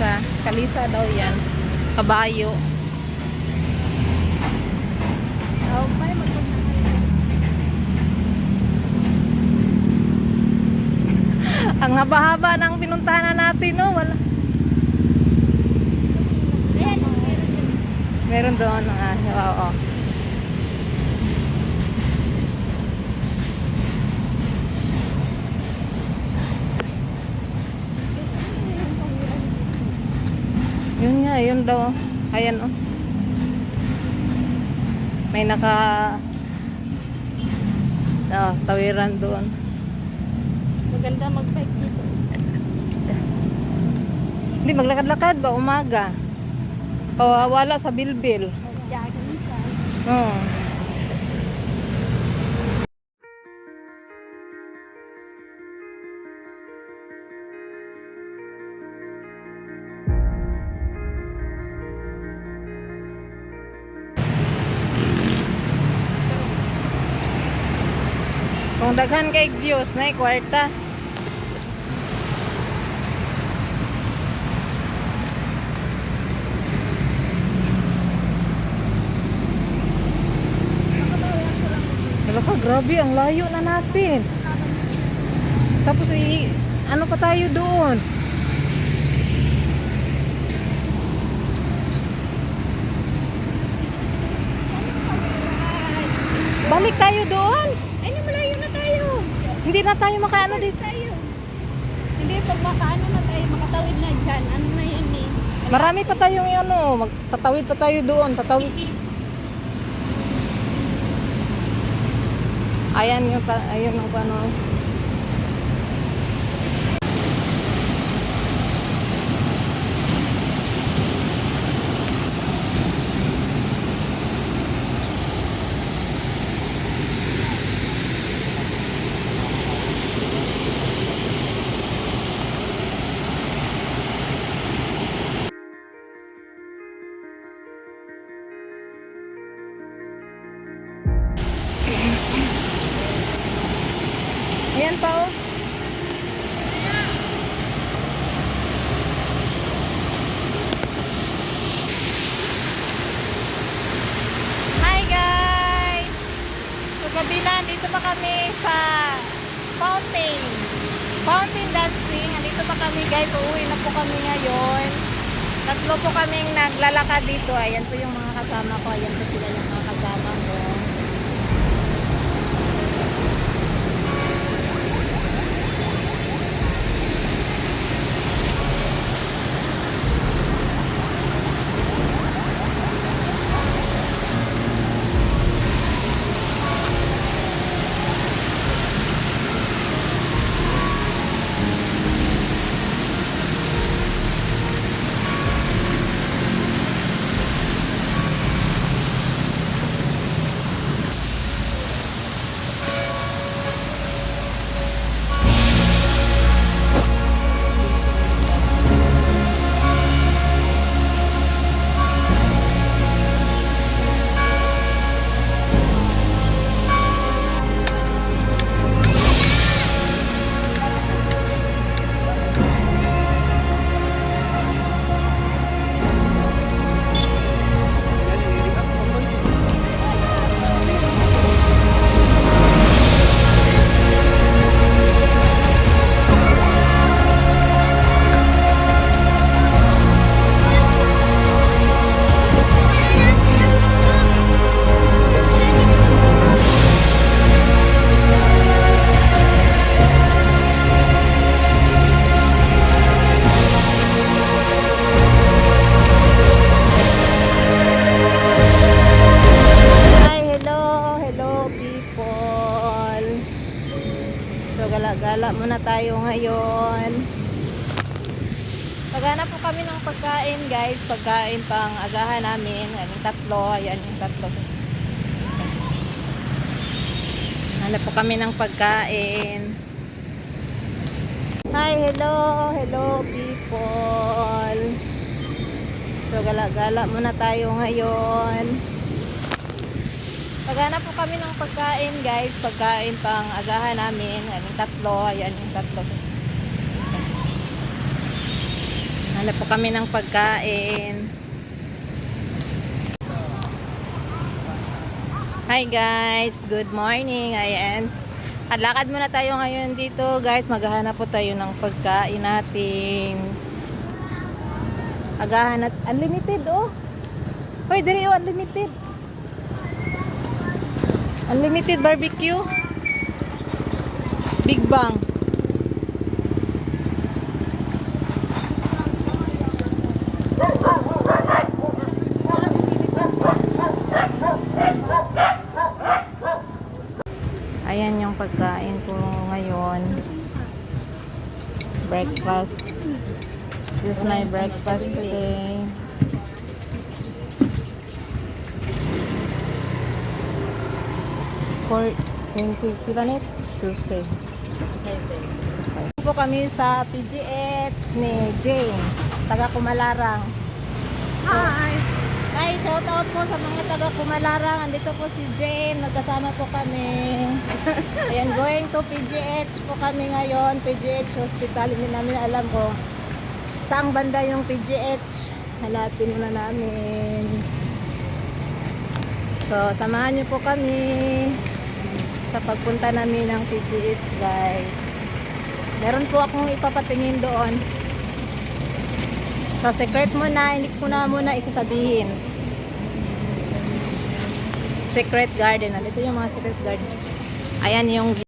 kalisa. Kalisa daw yan. Kabayo. Oh, magpunta Ang haba-haba ng pinuntahan natin, no? Wala. Meron doon. Ah, oo. Yun daw. Ayan, oh. May naka... Ah, tawiran doon. Maganda mag-bike dito. Hindi, maglakad-lakad ba? Umaga. Pawawala sa bilbil. Mag-jogging Kung daghan kay views na kwarta. Wala ka, grabe, ang layo na natin. Tapos, i, ano pa tayo doon? Balik tayo doon. Ay, malayo na tayo. Hindi na tayo makaano dito. Tayo. Hindi, pag makaano na tayo, makatawid na dyan. Ano na yan eh. Marami pa tayong ano, magtatawid pa tayo doon, tatawid. Ayan yung pa, ayun yung ano. Pa kami sa fountain. Fountain dancing. Andito pa kami guys. Uuwi na po kami ngayon. Tatlo po kaming naglalakad dito. Ayan po yung mga kasama ko. Ayan po sila yung mga Gala-gala muna tayo ngayon. Maghanap po kami ng pagkain guys, pagkain pang agahan namin. Yan yung tatlo, ayan yung tatlo. Hanap po kami ng pagkain. Hi, hello, hello people. So gala-gala muna tayo ngayon. Maghanap po kami ng pagkain guys, pagkain pang agahan namin. Yan yung tatlo, ayan yung tatlo. Hanap po kami ng pagkain. Hi guys, good morning. Ayan. Lakad muna tayo ngayon dito guys. Maghahanap po tayo ng pagkain natin. Maghahanap. Unlimited oh. Hoy, diri oh, unlimited. Unlimited barbecue. Big Bang. Ayan yung pagkain ko ngayon. Breakfast. This is my breakfast today. For 20 kilonet? Tuesday. po kami sa PGH ni Jane, taga Kumalarang. Hi! Hi, shout out po sa mga taga Kumalarang. Andito po si Jane, magkasama po kami. Ayan, going to PGH po kami ngayon. PGH Hospital, hindi namin alam kung saang banda yung PGH. Hanapin muna namin. So, samahan niyo po kami sa pagpunta namin ng PGH, guys. Meron po akong ipapatingin doon. So, secret muna, hindi ko na muna isasabihin. Secret garden. Nandito yung mga secret garden. Ayan yung